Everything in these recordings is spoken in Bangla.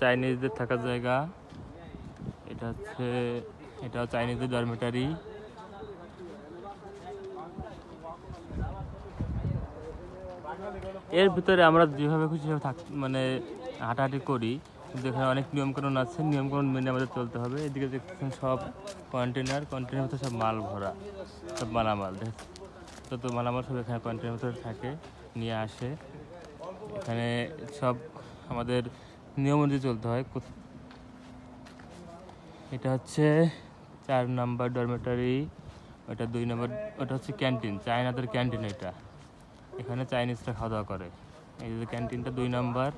চাইনিজদের থাকার জায়গা। এটা হচ্ছে এটা চাইনিজদের ডরমেটারি এর ভিতরে আমরা যেভাবে খুশি থাক মানে হাঁটাহাঁটি করি, কিন্তু এখানে অনেক নিয়মকানুন আছে। নিয়মকানুন মেনে আমাদের চলতে হবে। এদিকে দেখছেন সব কন্টেনার কন্টেনার ভিতরে সব মাল ভরা, সব মালামাল। যত মালামাল সব এখানে কন্টেনার ভিতরে থাকে, নিয়ে আসে। এখানে সব আমাদের নিয়ম অনুযায়ী চলতে হয়। এটা হচ্ছে চার নাম্বার ডরমেটারি ওটা দুই নাম্বার, ওটা হচ্ছে ক্যান্টিন চায়নাদের ক্যান্টিন এটা। এখানে চাইনিজরা খাওয়া দাওয়া করে। এই যে ক্যান্টিনটা দুই নাম্বার,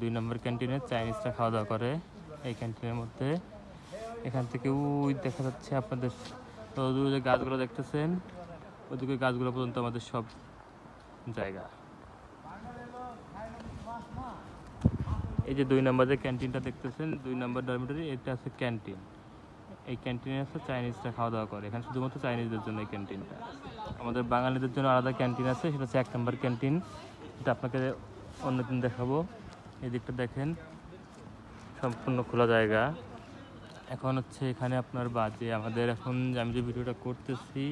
দুই নম্বর ক্যান্টিনে চাইনিজরা খাওয়া দাওয়া করে। এই ক্যান্টিনের মধ্যে এখান থেকে ওই দেখা যাচ্ছে আপনাদের দূরে যে গাছগুলো দেখতেছেন, ওদিকে গাছগুলো পর্যন্ত আমাদের সব জায়গা। এই যে দুই নম্বর যে ক্যান্টিনটা দেখতেছেন, দুই নম্বর ডরমিটারি, এটা আছে ক্যান্টিন। এই ক্যান্টিনে আছে চাইনিজরা খাওয়া দাওয়া করে। এখানে শুধুমাত্র চাইনিজদের জন্য এই ক্যান্টিনটা। আমাদের বাঙালিদের জন্য আলাদা ক্যান্টিন আছে, সেটা হচ্ছে এক নম্বর ক্যান্টিন। এটা আপনাকে অন্যদিন দেখাবো। এই দিকটা দেখেন, সম্পূর্ণ খোলা জায়গা। এখন হচ্ছে এখানে আপনার বাজে। আমাদের এখন আমি যে ভিডিওটা করতেছি,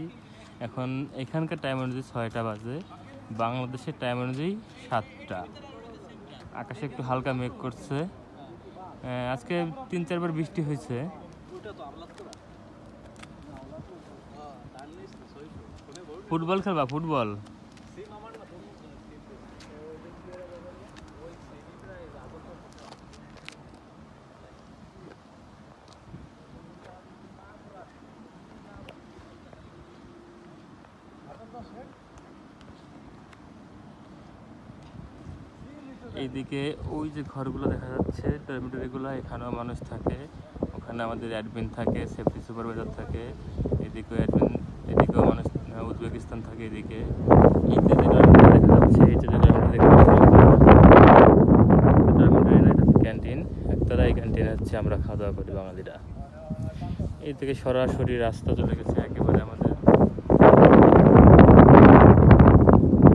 এখন এখানকার টাইম অনুযায়ী ছয়টা বাজে। বাংলাদেশের টাইম অনুযায়ী সাতটা। আকাশে একটু হালকা মেঘ করছে। আজকে তিন চারবার বৃষ্টি হয়েছে। ফুটবল খেলবা? ফুটবল? এইদিকে ওই যে ঘরগুলো দেখা যাচ্ছে ডরমিটরিগুলো এখানেও মানুষ থাকে। ওখানে আমাদের অ্যাডমিন থাকে সেফটি সুপারভাইজার থাকে, এদিকেও অ্যাডমিন এদিকেও মানুষ উজবেকিস্তান থাকে এদিকে। এই যে ডরমিটরি দেখা যাচ্ছে, এই যে ডরমিটরি দেখা যাচ্ছে ডরমিটরি না, এটা ক্যান্টিন একতলা এই ক্যান্টিনে হচ্ছে আমরা খাওয়া দাওয়া করি বাঙালিরা। এই থেকে সরাসরি রাস্তা চলে গেছে, একেবারে